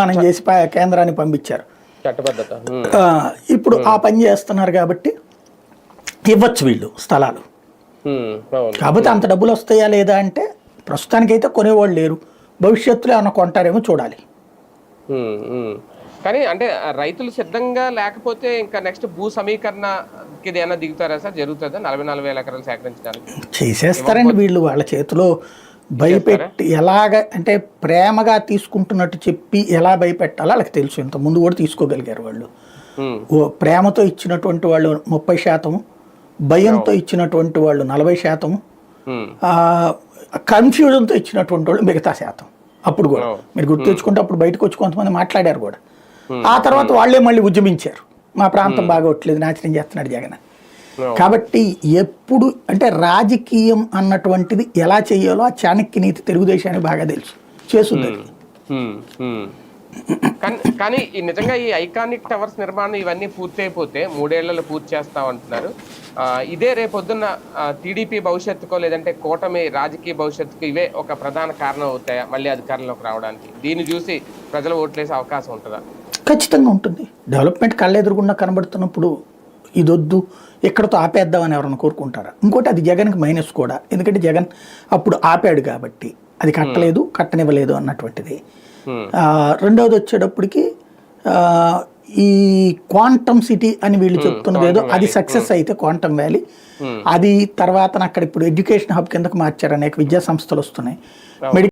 మనం చేసి కేంద్రానికి పంపించారు. ఇప్పుడు ఆ పని చేస్తున్నారు కాబట్టి ఇవ్వచ్చు వీళ్ళు స్థలాలు. కాకపోతే అంత డబ్బులు వస్తాయా లేదా అంటే ప్రస్తుతానికైతే కొనేవాళ్ళు లేరు. భవిష్యత్తులో ఏమైనా కొంటారేమో చూడాలి. కానీ అంటే రైతులు సిద్ధంగా లేకపోతే ఇంకా నెక్స్ట్ భూ సమీకరణకి ఏమైనా దిగుతారా సార్? జరుగుతుందా? నలభై నాలుగు వేల ఎకరాలు సేకరించడానికి? చేసేస్తారండి వీళ్ళు వాళ్ళ చేతిలో భయపెట్టి ఎలాగ అంటే ప్రేమగా తీసుకుంటున్నట్టు చెప్పి ఎలా భయపెట్టాలో? వాళ్ళకి తెలుసు. ఇంత ముందు కూడా తీసుకోగలిగారు వాళ్ళు. ప్రేమతో ఇచ్చినటువంటి వాళ్ళు ముప్పై శాతం భయంతో ఇచ్చినటువంటి వాళ్ళు నలభై శాతం కన్ఫ్యూజన్తో ఇచ్చినటువంటి వాళ్ళు మిగతా శాతం. అప్పుడు కూడా. మీరు గుర్తు తెచ్చుకుంటే అప్పుడు బయటకు వచ్చి కొంతమంది మాట్లాడారు కూడా. ఆ తర్వాత వాళ్ళే మళ్ళీ ఉద్యమించారు. మా ప్రాంతం బాగోట్లేదు నాశనం చేస్తున్నాడు జగన్. కాబట్టి ఎప్పుడు అంటే రాజకీయం అన్నటువంటిది ఎలా చేయాలో ఆ చాణక్య నీతి తెలుగుదేశానికి బాగా తెలుసు. చేస్తుంది అది. ఉమ్, ఉమ్. కానీ నిజంగా ఈ ఐకానిక్ టవర్స్ నిర్మాణం ఇవన్నీ పూర్తి అయిపోతే మూడేళ్ళలో పూర్తి చేస్తాం అంటున్నారు. ఇదే రేపొద్దున్న టీడీపీ భవిష్యత్తుకో లేదంటే కూటమి రాజకీయ భవిష్యత్తుకు ఇవే ఒక ప్రధాన కారణం అవుతాయా మళ్ళీ అధికారంలోకి రావడానికి? దీన్ని చూసి ప్రజలు ఓట్లేసే అవకాశం ఉంటుందా? ఖచ్చితంగా ఉంటుంది. డెవలప్మెంట్ కళ్ళెదురుగుండా కనబడుతున్నప్పుడు ఇదొద్దు ఎక్కడతో ఆపేద్దామని ఎవరైనా కోరుకుంటారా? ఇంకోటి అది జగన్కి మైనస్ కూడా. ఎందుకంటే జగన్ అప్పుడు ఆపాడు కాబట్టి అది కట్టలేదు కట్టనివ్వలేదు అన్నటువంటిది. రెండవది వచ్చేటప్పటికి ఈ క్వాంటమ్ సిటీ అని వీళ్ళు చెప్తున్నది ఏదో అది సక్సెస్ అయితే క్వాంటమ్ వ్యాలీ. అది తర్వాత అక్కడ ఇప్పుడు ఎడ్యుకేషన్ హబ్ కిందకు మార్చారు అనేక విద్యా సంస్థలు వస్తున్నాయి. మెడికల్